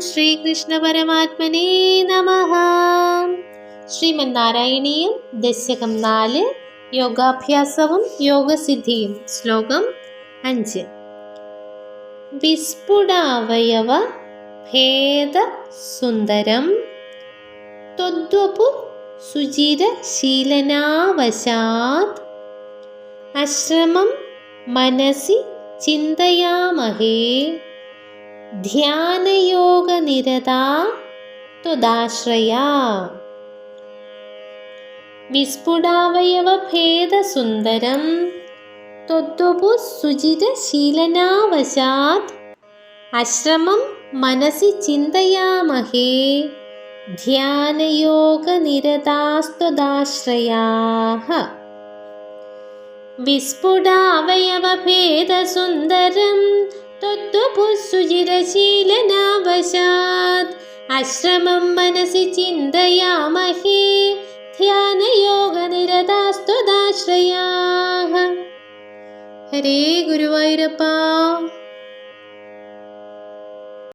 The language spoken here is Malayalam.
ശ്രീകൃഷ്ണ പരമാത്മനേ നമ. ശ്രീമന്നാരായണീയം ദശകം നാല് യോഗാഭ്യാസവും യോഗസിദ്ധിയും. ശ്ലോകം അഞ്ച്. വിസ്ഫുടാവയവ ഭേദ സുന്ദരം ത്വദ്വപു ശീലനാവശാത് അശ്രമം മനസി ചിന്തയാമഹേ സ്ഥിരതാ ത്വദാശ്രയ. വിസ്ഫുടാവയവഭേദസുന്ദരം ത്വദ്വപു സുചിരശീലനാവശാത്. അശ്രമം മനസി ചിന്തയാമഹേ ധ്യാനയോഗനിരതാസ്ത്വദാശ്രയാഹ. വിസ്ഫുടാവയവഭേദസുന്ദരം ത്വദ്വപുസുചിരശീലനാവശ അശ്രമം മനസി ചിന്തയാമഹേ. ധ്യാനയോഗനിരതാസ്തുതാശ്രയാ ഹരേ ഗുരുവായൂരപ്പ.